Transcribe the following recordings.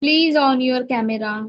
Please on your camera.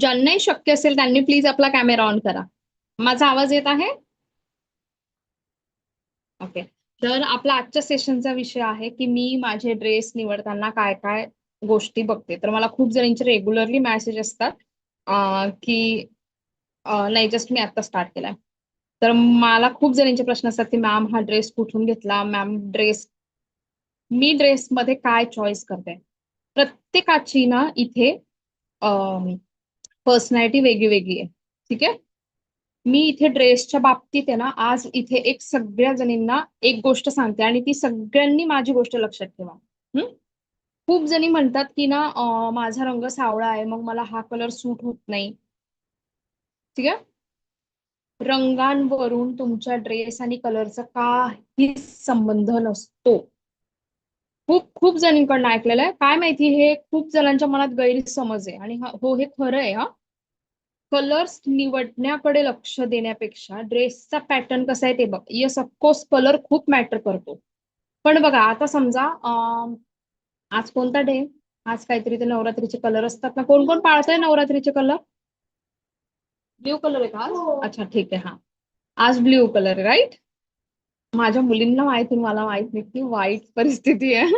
ज्यांनाही शक्य असेल त्यांनी प्लीज आपला कॅमेरा ऑन करा. माझा आवाज येत आहे? ओके तर आपला आजच्या सेशनचा विषय आहे की मी माझे ड्रेस निवडताना काय काय गोष्टी बघते. तर मला खूप जणांचे रेग्युलरली मॅसेज असतात की नाही जस्ट मी आता स्टार्ट केलाय. तर मला खूप जणांचे प्रश्न असतात की मॅम हा ड्रेस कुठून घेतला? मॅम ड्रेस मी ड्रेसमध्ये काय चॉईस करते? प्रत्येकाची ना इथे पर्सनॅलिटी वेगळी वेगळी आहे. ठीक आहे? मी इथे ड्रेसच्या बाबतीत आहे ना आज इथे एक सगळ्या जणींना एक गोष्ट सांगते आणि ती सगळ्यांनी माझी गोष्ट लक्षात ठेवा. खूप जणी म्हणतात की ना माझा रंग सावळा आहे मग मला हा कलर सूट होत नाही. ठीक आहे? रंगांवरून तुमच्या ड्रेस आणि कलरचा काही संबंध नसतो. खूप खूप जणींकडनं ऐकलेलं आहे. काय माहिती हे खूप जणांच्या मनात गैरसमज आहे. आणि हा- हो हे खरं आहे हा. कलर्स निवडण्याकडे लक्ष देण्यापेक्षा ड्रेसचा पॅटर्न कसा आहे ते बघ. यस ऑफकोर्स कलर खूप मॅटर करतो. पण बघा आता समजा आज कोणता डे आज काहीतरी ते नवरात्रीचे कलर असतात ना. कोण कोण पाळतंय नवरात्रीचे कलर ब्ल्यू कलर आहे का आज? अच्छा ठीक आहे हा. आज ब्ल्यू कलर आहे राईट माझ्या मुलींना माहिती मला माहीत नाही की वाईट परिस्थिती आहे.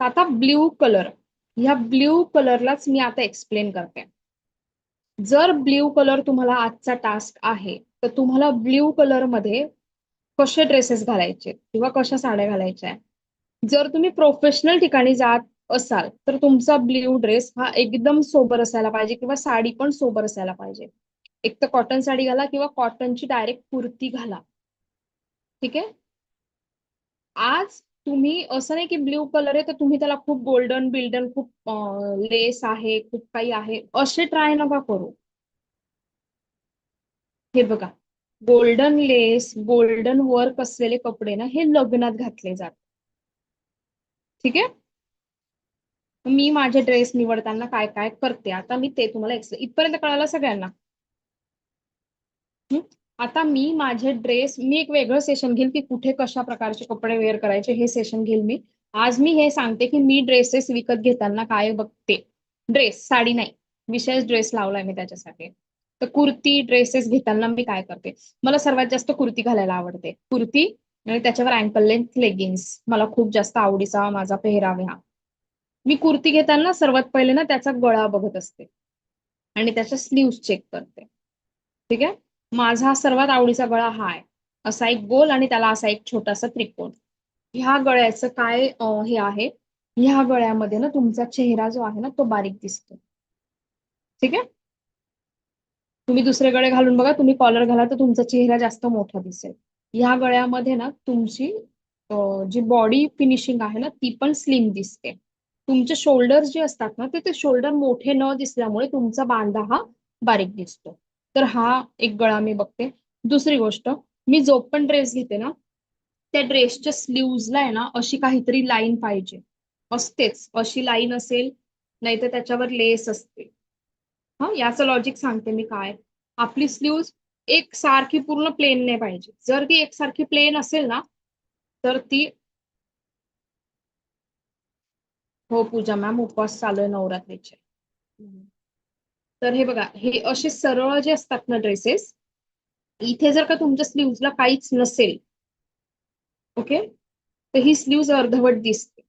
आता ब्ल्यू कलर. ह्या ब्ल्यू कलरलाच मी आता एक्सप्लेन करते. जर ब्ल्यू कलर तुम्हाला आजचा टास्क आहे तर तुम्हाला ब्ल्यू कलरमध्ये कसे ड्रेसेस घालायचे किंवा कशा साड्या घालायच्या? जर तुम्ही प्रोफेशनल ठिकाणी जात असाल तर तुमचा ब्ल्यू ड्रेस हा एकदम सोबर असायला पाहिजे किंवा साडी पण सोबर असायला पाहिजे. एक तर कॉटन साडी घाला किंवा कॉटनची डायरेक्ट कुर्ती घाला. ठीक आहे? आज तुम्ही असं नाही की ब्ल्यू कलर आहे तर तुम्ही त्याला खूप गोल्डन बिल्डन खूप लेस आहे खूप काही आहे असे ट्राय नका करू. हे बघा गोल्डन लेस गोल्डन वर्क असलेले कपडे ना हे लग्नात घातले जातात. ठीक आहे? मी माझे ड्रेस निवडताना काय काय करते? आता मी ते तुम्हाला एक्सप्लेन इथपर्यंत कळालं सगळ्यांना. आता मी माझे ड्रेस मी एक वेगळं सेशन घेईल की कुठे कशा प्रकारचे कपडे वेअर करायचे हे सेशन घेईल मी. आज मी हे सांगते की मी ड्रेसेस विकत घेताना काय बघते. ड्रेस साडी नाही. विशेष ड्रेस लावलाय मी त्याच्यासाठी. तर कुर्ती ड्रेसेस घेताना मी काय करते? मला सर्वात जास्त कुर्ती घालायला आवडते. कुर्ती आणि त्याच्यावर अँकल लेंथ लेगिन्स मला खूप जास्त आवडीचा माझा पेहराव हा. मी कुर्ती घेताना सर्वात पहिले ना त्याचा गळा बघत असते. आणि त्याच्या स्लीव्स चेक करते. ठीक आहे? माझा सर्वात आवडीचा गळा हा आहे असा एक गोल आणि त्याला असा एक छोटासा त्रिकोण. ह्या गळ्याचं काय हे आहे? ह्या गळ्यामध्ये ना तुमचा चेहरा जो आहे ना तो बारीक दिसतो. ठीक आहे? तुम्ही दुसरे गळे घालून बघा. तुम्ही कॉलर घाला तर तुमचा चेहरा जास्त मोठा दिसेल. ह्या गळ्यामध्ये ना तुमची जी बॉडी फिनिशिंग आहे ना ती पण स्लिम दिसते. तुमचे शोल्डर जे असतात ना ते ते शोल्डर मोठे न दिसल्यामुळे तुमचा बांधा हा बारीक दिसतो. तर हा एक गळा मी बघते. दुसरी गोष्ट मी जो पण ड्रेस घेते ना त्या ड्रेसच्या स्लीवजला आहे ना अशी काहीतरी लाईन पाहिजे. असतेच अशी लाईन असेल नाहीतर त्याच्यावर लेस असते. हा याचं लॉजिक सांगते मी काय. आपली स्लीव्ज एक सारखी पूर्ण प्लेन नाही पाहिजे. जर ती एकसारखी प्लेन असेल ना तर ती हो पूजा मॅम उपवास चालू आहे नवरात्रीचे. तर हे बघा हे असे सरळ जे असतात ना ड्रेसेस इथे जर का तुमच्या स्लीव्हजला काहीच नसेल ओके तर ही स्लीव्ज अर्धवट दिसते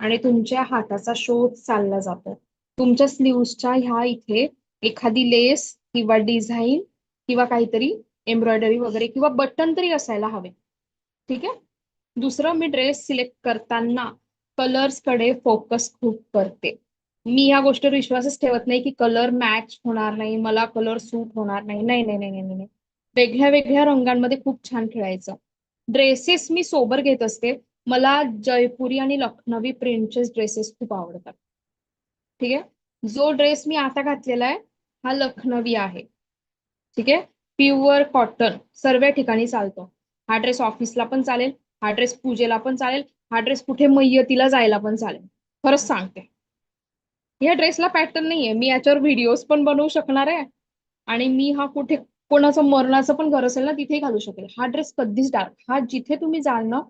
आणि तुमच्या हाताचा शोध चालला जातो. तुमच्या स्लीव्सच्या ह्या इथे एखादी लेस किंवा डिझाईन किंवा काहीतरी एम्ब्रॉयडरी वगैरे किंवा बटन तरी असायला हवे ठीक आहे? दुसरं मी ड्रेस सिलेक्ट करताना कलर्सकडे फोकस खूप करते. मी ह्या गोष्टीवर विश्वासच ठेवत नाही की कलर मॅच होणार नाही मला कलर सूट होणार नाही. नाही नाही नाही नाही नाही. वेगळ्या वेगळ्या रंगांमध्ये खूप छान खेळायचं. ड्रेसेस मी सोबर घेत असते. मला जयपुरी आणि लखनवी प्रिंटचे ड्रेसेस खूप आवडतात. ठीक आहे? जो ड्रेस मी आता घातलेला आहे हा लखनवी आहे. ठीक आहे? प्युअर कॉटन सर्व ठिकाणी चालतो. हा ड्रेस ऑफिसला पण चालेल. हा ड्रेस पूजेला पण चालेल. हा ड्रेस कुठे मैयतीला जायला पण चालेल. खरंच सांगते. या ड्रेसला पॅटर्न नाहीये. मी याच्यावर व्हिडिओज पण बनवू शकणार आहे. आणि मी हा कुठे कोणाचं मरणाचं पण घर असेल ना तिथे घालू शकेल. हा ड्रेस कधीच डार्क हा जिथे तुम्ही जाल ना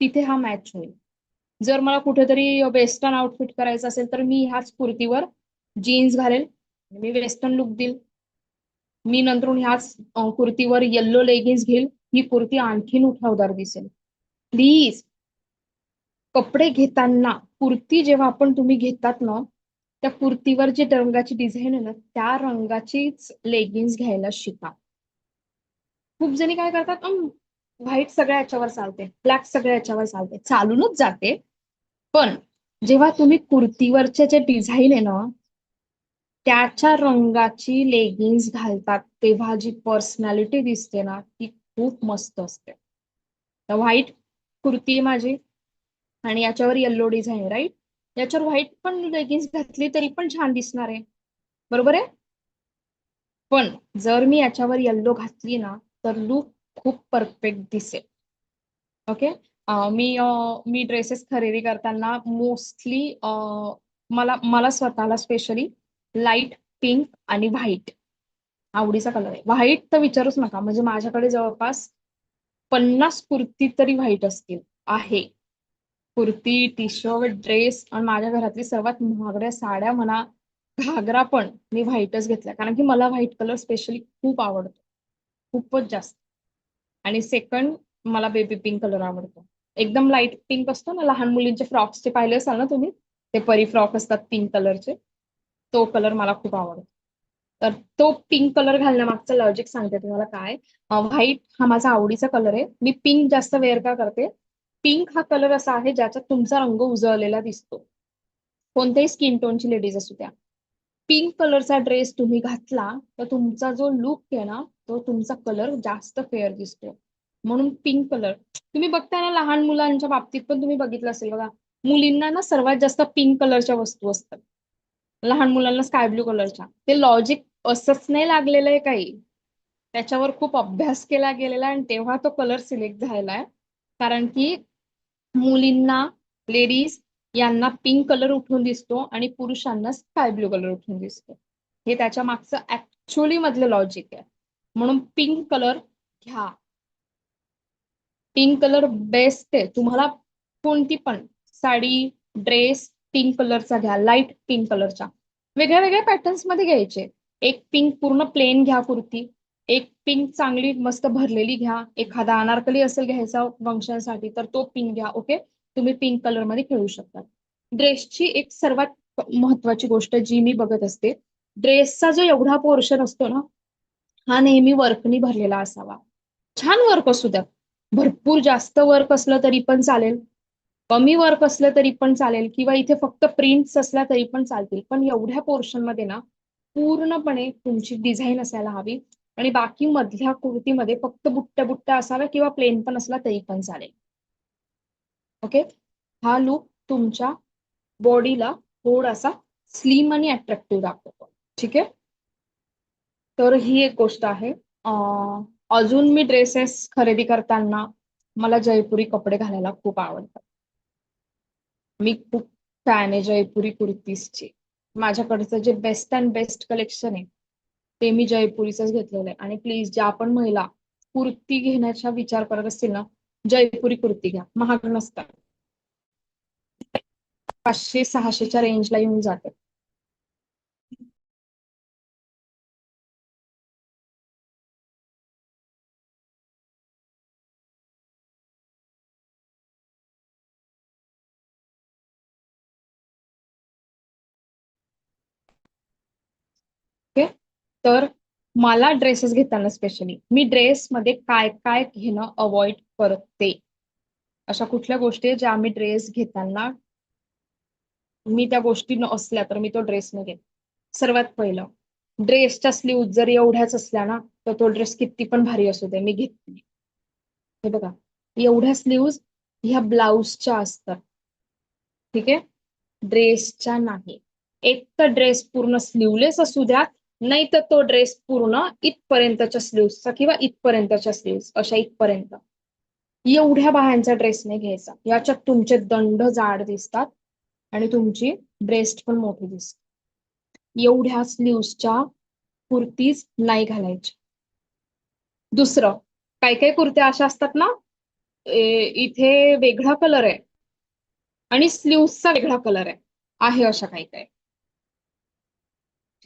तिथे हा मॅच होईल. जर मला कुठेतरी वेस्टर्न आउटफिट करायचं असेल तर मी ह्याच कुर्तीवर जीन्स घालेल. मी वेस्टर्न लुक देईल. मी नंतर ह्याच कुर्तीवर येल्लो लेगिन्स घेईल. ही कुर्ती आणखीन उठावदार दिसेल. प्लीज कपडे घेताना कुर्ती जेव्हा आपण तुम्ही घेतात ना त्या कुर्तीवर जे रंगाची डिझाईन आहे ना त्या रंगाचीच लेगिन्स घ्यायला शिका. खूप जणी काय करतात व्हाईट सगळ्या याच्यावर चालते ब्लॅक सगळ्या याच्यावर चालते चालूनच जाते. पण जेव्हा तुम्ही कुर्तीवरचे जे डिझाईन आहे ना त्याच्या रंगाची लेगिन्स घालतात तेव्हा जी पर्सनॅलिटी दिसते ना ती खूप मस्त असते. तर व्हाईट कुर्ती आहे माझी आणि याच्यावर येल्लो डिझाईन राईट याच्यावर व्हाईट पण लेगिन्स घातली तरी पण छान दिसणार आहे. बरोबर आहे? पण जर मी याच्यावर येल्लो घातली ना तर लुक खूप परफेक्ट दिसेल. ओके मी मी ड्रेसेस खरेदी करताना मोस्टली मला मला स्वतःला स्पेशली लाइट पिंक आणि व्हाईट आवडीचा कलर आहे. व्हाईट तर विचारूच नका. म्हणजे माझ्याकडे जवळपास पन्नास कुर्ती तरी व्हाईट असतील. आहे. कुर्ती टी शर्ट ड्रेस आणि माझ्या घरातली सर्वात महागड्या साड्या म्हणा घागरा पण मी व्हाईटच घेतल्या. कारण की मला व्हाईट कलर स्पेशली खूप आवडतो. खूपच जास्त. आणि सेकंड मला बेबी पिंक कलर आवडतो. एकदम लाइट पिंक असतो ना लहान मुलींचे फ्रॉक्सचे पाहिले असाल ना तुम्ही ते परी फ्रॉक असतात पिंक कलरचे तो कलर मला खूप आवडतो. तर तो पिंक कलर घालण्यामागचं लॉजिक सांगते तुम्हाला काय. व्हाईट हा माझा आवडीचा कलर आहे. मी पिंक जास्त वेअर का करते? पिंक हा कलर असा आहे ज्याच्यात तुमचा रंग उजळलेला दिसतो. कोणत्याही स्किन टोनची लेडीज असू द्या. पिंक कलरचा ड्रेस तुम्ही घातला तर तुमचा जो लुक आहे ना तो तुमचा कलर जास्त फेअर दिसतो म्हणून पिंक कलर तुम्ही बघताय ना लहान मुलांच्या बाबतीत पण तुम्ही बघितलं असेल बघा. मुलींना ना सर्वात जास्त पिंक कलरच्या वस्तू असतात. लहान मुलांना स्काय ब्लू कलरच्या ते लॉजिक असंच नाही लागलेलं आहे काही. त्याच्यावर खूप अभ्यास केला गेलेला आणि तेव्हा तो कलर सिलेक्ट झालेला आहे. कारण की मुलींना लेडीज यांना पिंक कलर उठून दिसतो आणि पुरुषांना स्काय ब्लू कलर उठून दिसतो. हे त्याच्या मागचं ऍक्च्युअली मधलं लॉजिक आहे. म्हणून पिंक कलर घ्या. पिंक कलर बेस्ट आहे. तुम्हाला कोणती पण साडी ड्रेस पिंक कलरचा घ्या. लाइट पिंक कलरचा वेगळ्या वेगळ्या पॅटर्न्समध्ये घ्यायचे. एक पिंक पूर्ण प्लेन घ्या कुर्ती. एक पिंक चांगली मस्त भरलेली घ्या. एखादा अनारकली असेल घ्यायचा फंक्शनसाठी तर तो पिंक घ्या ओके तुम्ही पिंक कलरमध्ये खेळू शकता. ड्रेसची एक सर्वात महत्वाची गोष्ट जी मी बघत असते ड्रेसचा जो एवढा पोर्शन असतो ना हा नेहमी वर्कनी भरलेला असावा. छान वर्क असू द्या. भरपूर जास्त वर्क असलं तरी पण चालेल. कमी वर्क असलं तरी पण चालेल. किंवा इथे फक्त प्रिंट्स असल्या तरी पण चालतील. पण एवढ्या पोर्शनमध्ये ना पूर्णपणे तुमची डिझाईन असायला हवी. आणि बाकी मधल्या कुर्तीमध्ये फक्त बुट्ट्या बुट्ट्या असाव्या किंवा प्लेन पण असला तरी पण चालेल. ओके हा लुक तुमच्या बॉडीला थोडासा स्लिम आणि अट्रॅक्टिव्ह दाखवतो. ठीक आहे? तर ही एक गोष्ट आहे. अजून मी ड्रेसेस खरेदी करताना मला जयपुरी कपडे घालायला खूप आवडतात. मी खूप फॅन आहे जयपुरी कुर्तीसची माझ्याकडचं जे बेस्ट अँड बेस्ट कलेक्शन आहे ते मी जयपुरीच घेतलेलं आहे. आणि प्लीज ज्या आपण महिला कुर्ती घेण्याचा विचार करत असतील ना जयपुरी कुर्ती घ्या. महाग नसतात. पाचशे सहाशेच्या रेंजला येऊन जाते तर मला ड्रेसेस घेताना स्पेशली मी ड्रेसमध्ये काय काय घेणं अवॉइड करते? अशा कुठल्या गोष्टी ज्या आम्ही ड्रेस घेताना मी त्या गोष्टी न असल्या तर मी तो ड्रेस न घेत. सर्वात पहिलं ड्रेसच्या स्लीव जर एवढ्याच असल्या ना तर तो ड्रेस किती पण भारी असू दे मी घेत नाही. हे बघा एवढ्या स्लीव्ज ह्या ब्लाऊजच्या असतात. ठीक आहे? ड्रेसच्या नाही. एक तर ड्रेस पूर्ण स्लीवलेस असू द्या नाही तर तो ड्रेस पूर्ण इथपर्यंतच्या स्लीव्सचा किंवा इथपर्यंतच्या स्लीव्स अशा इथपर्यंत. एवढ्या बाह्यांचा ड्रेस नाही घ्यायचा. याच्यात तुमचे दंड जाड दिसतात आणि तुमची ब्रेस्ट पण मोठी दिसते. एवढ्या स्लीव्सच्या कुर्तीज नाही घालायच्या. दुसरं काही काही कुर्त्या अशा असतात ना इथे वेगळा कलर आहे आणि स्लीव्सचा वेगळा कलर आहे. आहे अशा काही काही.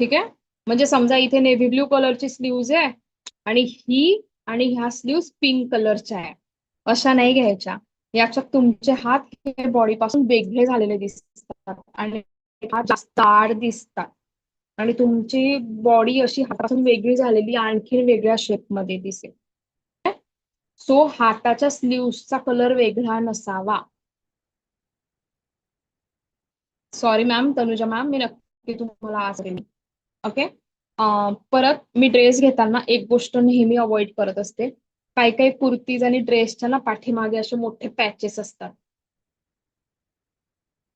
ठीक आहे? म्हणजे समजा इथे नेव्ही ब्ल्यू कलरची स्लीव्ज आहे आणि ही आणि ह्या स्लीव्ज पिंक कलरच्या आहे. अशा नाही घ्यायच्या. याच्यात तुमचे हात हे बॉडी पासून वेगळे झालेले दिसतात आणि जास्त आड दिसतात. आणि तुमची बॉडी अशी हातापासून वेगळी झालेली आणखी वेगळ्या शेपमध्ये दिसेल. सो हाताच्या स्लीव्सचा कलर वेगळा नसावा. सॉरी मॅम तनुजा मॅम मी नक्की तुम्हाला आज ओके परत मी ड्रेस घेताना एक गोष्ट नेहमी अवॉइड करत असते. काही काही कुर्तीज आणि ड्रेसच्या ना पाठीमागे असे मोठे पॅचेस असतात.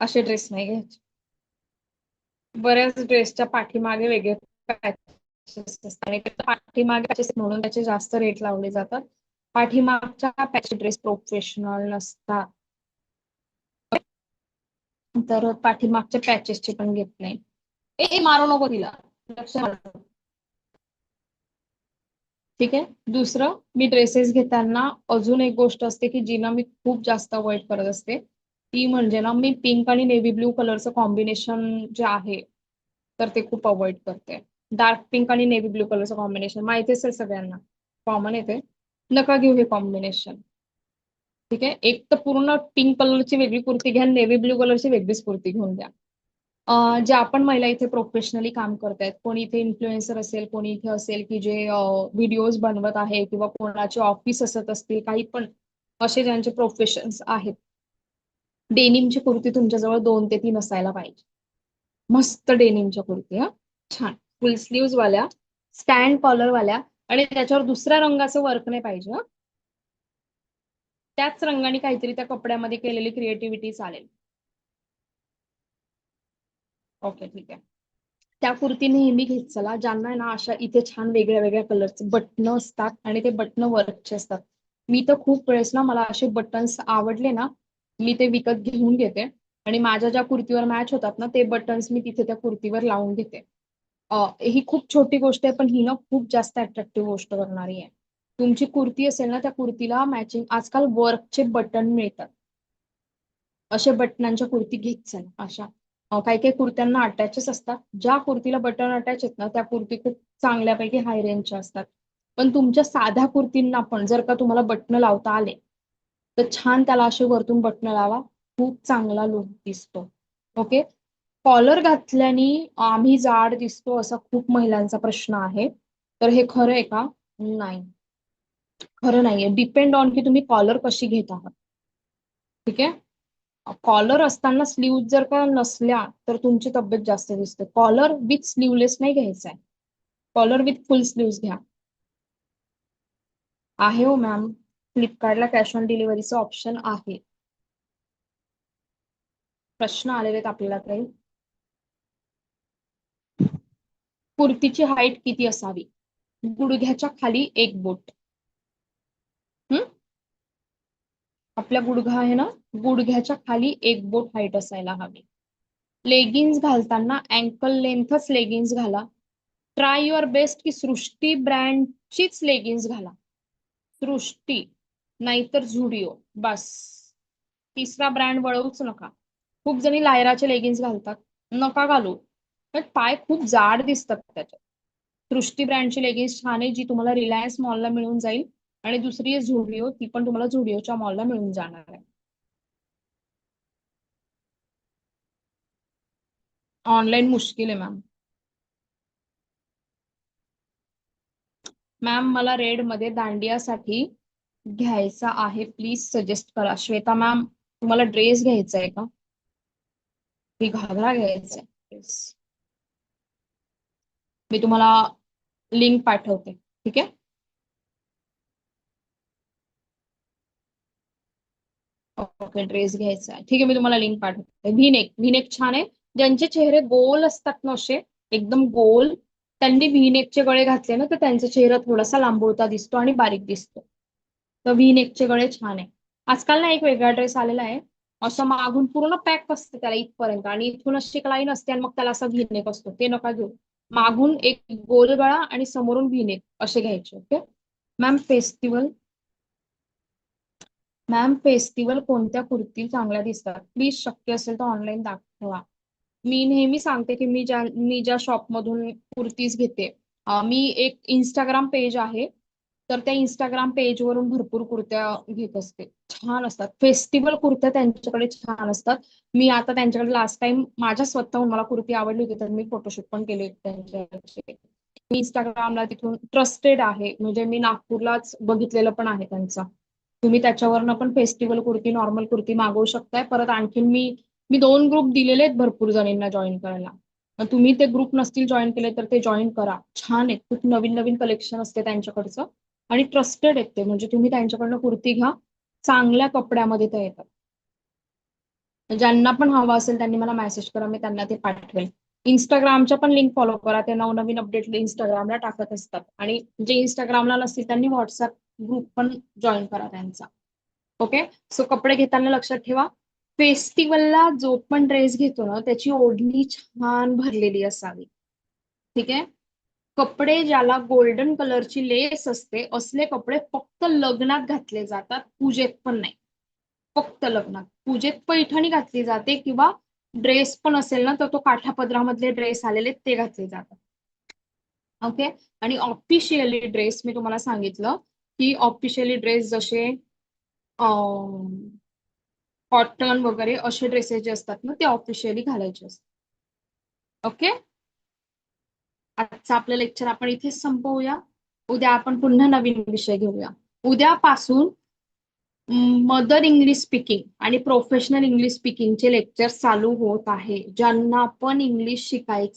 असे ड्रेस नाही घ्यायचे. बऱ्याच ड्रेसच्या पाठीमागे वेगळे पॅचेस असतात. आणि पाठीमागे पॅचेस म्हणून त्याचे जास्त रेट लावले जातात. पाठीमागच्या पॅच ड्रेस प्रोफेशनल नसतात तर पाठीमागच्या पॅचेसचे पण घेत नाही. ए मारू नको तिला. ठीक आहे? दुसरं मी ड्रेसेस घेताना अजून एक गोष्ट असते की जिना मी खूप जास्त अवॉइड करत असते. ती म्हणजे ना मी पिंक आणि नेव्ही ब्ल्यू कलरचं कॉम्बिनेशन जे आहे तर ते खूप अवॉइड करते. डार्क पिंक आणि नेव्ही ब्ल्यू कलरचं कॉम्बिनेशन माहितीच आहे सगळ्यांना? कॉमन येते नका घेऊ हे कॉम्बिनेशन ठीक आहे? एक तर पूर्ण पिंक कलरची वेगळी कुर्ती घ्या नेव्ही ब्ल्यू कलरची वेगळीच कुर्ती घेऊन द्या. जे आपण महिला इथे प्रोफेशनली काम करतायत कोणी इथे इन्फ्लुएन्सर असेल कोणी इथे असेल की जे व्हिडिओज बनवत आहे किंवा कोणाचे ऑफिस असत असतील काही पण असे ज्यांचे प्रोफेशन्स आहेत. डेनिमची कुर्ती तुमच्याजवळ दोन ते तीन असायला पाहिजे. मस्त डेनिमच्या कुर्ती हा. छान. फुल स्लीव्ह वाल्या स्टँड कॉलर वाल्या आणि त्याच्यावर दुसऱ्या रंगाचं वर्क नाही पाहिजे त्याच रंगाने काहीतरी त्या कपड्यामध्ये केलेली क्रिएटिव्हिटी चालेल. ओके ठीक आहे. त्या कुर्ती नेहमी घेत चला. ज्यांना आहे ना अशा इथे छान वेगळ्या वेगळ्या कलरचे बटन असतात आणि ते बटन वर्कचे असतात. मी तर खूप वेळेस ना मला असे बटन्स आवडले ना मी ते विकत घेऊन घेते. आणि माझ्या ज्या कुर्तीवर मॅच होतात ना ते बटन्स मी तिथे त्या कुर्तीवर लावून घेते. ही खूप छोटी गोष्ट आहे पण ही ना खूप जास्त अट्रॅक्टिव्ह गोष्ट करणारी आहे. तुमची कुर्ती असेल ना त्या कुर्तीला मॅचिंग आजकाल वर्कचे बटन मिळतात. असे बटनांच्या कुर्ती घेत चला अशा. काही काही कुर्त्यांना अटॅचेस असतात. ज्या कुर्तीला बटन अटॅच आहेत ना त्या कुर्ती खूप चांगल्यापैकी हाय रेंजच्या असतात. पण तुमच्या साध्या कुर्तींना पण जर का तुम्हाला बटन लावता आले तर छान त्याला असे वरतून बटन लावा. खूप चांगला लुक दिसतो. ओके कॉलर घातल्याने आम्ही जाड दिसतो असा खूप महिलांचा प्रश्न आहे. तर हे खरं आहे का? नाही. खरं नाहीये. डिपेंड ऑन की तुम्ही कॉलर कशी घेत आहात. ठीक आहे? कॉलर असताना स्लीव जर का नसल्या तर तुमची तब्येत जास्त दिसते. कॉलर विथ स्लीवलेस नाही घ्यायचा आहे कॉलर विथ फुल स्लीव्ह घ्या. आहे हो मॅम फ्लिपकार्टला कॅश ऑन डिलिव्हरीचं ऑप्शन आहे. प्रश्न आलेले आहेत आपल्याला काही. कुर्तीची हाईट किती असावी? गुडघ्याच्या खाली एक बोट. आपल्या गुडघा आहे ना गुडघ्याच्या खाली एक बोट हाईट असायला हवी. लेगिन्स घालताना अँकल लेंथच लेगिन्स घाला. ट्राय युअर बेस्ट की सृष्टी ब्रँडचीच लेगिन्स घाला. सृष्टी नाहीतर झुडिओ बस. तिसरा ब्रँड वळवूच नका. खूप जणी लायराचे लेगिन्स घालतात. नका घालू. पण पाय खूप जाड दिसतात त्याच्यात. सृष्टी ब्रँडची लेगिन्स छान आहे जी तुम्हाला रिलायन्स मॉलला मिळून जाईल. आणि दुसरी आहे झुडिओ ती पण तुम्हाला झुडिओच्या मॉलला मिळून जाणार आहे. ऑनलाईन मुश्किल आहे मॅम मॅम मला रेडमध्ये दांडियासाठी घ्यायचा आहे. प्लीज सजेस्ट करा. श्वेता मॅम तुम्हाला ड्रेस घ्यायचा आहे का? मी घागरा घ्यायचा आहे. ड्रेस मी तुम्हाला लिंक पाठवते. ठीक आहे? ओके ड्रेस घ्यायचा आहे. ठीक आहे मी तुम्हाला लिंक पाठवते. व्हीनेक व्हीनेक छान आहे. ज्यांचे चेहरे गोल असतात ना असे एकदम गोल त्यांनी व्हीनेकचे गळे घातले ना तर त्यांचा चेहरा थोडासा लांबोळता दिसतो आणि बारीक दिसतो. तर व्हीनेकचे गळे छान आहे. आजकाल ना एक वेगळा ड्रेस आलेला आहे. असं मागून पूर्ण पॅक असते त्याला इथपर्यंत आणि इथून अशी लाईन असते आणि मग त्याला असा व्हीनेक असतो. ते नका घेऊ. मागून एक गोल गळा आणि समोरून व्हीनेक असे घ्यायचे okay ma'am festival ma'am festival कोणत्या कुर्ती चांगल्या दिसतात? प्लीज शक्य असेल तर ऑनलाईन दाखवा. मी नेहमी सांगते की मी ज्या मी ज्या शॉपमधून कुर्तीज घेते मी एक इंस्टाग्राम पेज आहे तर त्या इंस्टाग्राम पेजवरून भरपूर कुर्त्या घेत असते. छान असतात. फेस्टिवल कुर्त्या त्यांच्याकडे छान असतात. मी आता त्यांच्याकडे लास्ट टाइम माझ्या स्वतःहून मला कुर्ती आवडली होती तर मी फोटोशूट पण केले त्यांच्याकडे मी इंस्टाग्रामला तिथून ट्रस्टेड आहे. म्हणजे मी नागपूरलाच बघितलेलं पण आहे त्यांचं. तुम्ही त्याच्यावरनं पण फेस्टिवल कुर्ती नॉर्मल कुर्ती मागवू शकताय. परत आणखीन मी मी दोन ग्रुप दिलेले आहेत भरपूर जणींना जॉईन करायला. तुम्ही ते ग्रुप नसतील जॉईन केले तर ते जॉईन करा. छान आहेत. खूप नवीन नवीन कलेक्शन असते त्यांच्याकडचं. आणि ट्रस्टेड आहेत ते. म्हणजे तुम्ही त्यांच्याकडनं कुर्ती घ्या. चांगल्या कपड्यामध्ये ते येतात. ज्यांना पण हवं असेल त्यांनी मला मेसेज करा. मी त्यांना ते पाठवेल इंस्टाग्रामच्या पण लिंक फॉलो करा. ते नवनवीन अपडेट इंस्टाग्रामला टाकत असतात. आणि जे इंस्टाग्रामला नसतील त्यांनी व्हॉट्सअप ग्रुप पण जॉईन करा त्यांचा. ओके सो कपडे घेताना लक्षात ठेवा. फेस्टिवलला जो पण ड्रेस घेतो ना त्याची ओढणी छान भरलेली असावी. ठीक आहे? कपडे ज्याला गोल्डन कलरची लेस असते असले कपडे फक्त लग्नात घातले जातात पूजेत पण नाही. फक्त लग्नात. पूजेत पैठणी घातली जाते किंवा ड्रेस पण असेल ना तर तो काठापदरामधले ड्रेस आलेले ते घातले जातात. ओके आणि ऑफिशियली ड्रेस मी तुम्हाला सांगितलं की ऑफिशियली ड्रेस जसे कॉटन वगैरे असे ड्रेसेस जे असतात ना ते ऑफिशियली घालायचे असतात. ओके आजचं आपलं लेक्चर आपण इथेच संपवूया. उद्या आपण पुन्हा नवीन विषय घेऊया. उद्यापासून मदर इंग्लिश स्पीकिंग आणि प्रोफेशनल इंग्लिश स्पीकिंगचे लेक्चर चालू होत आहे. ज्यांना पण इंग्लिश शिकायचं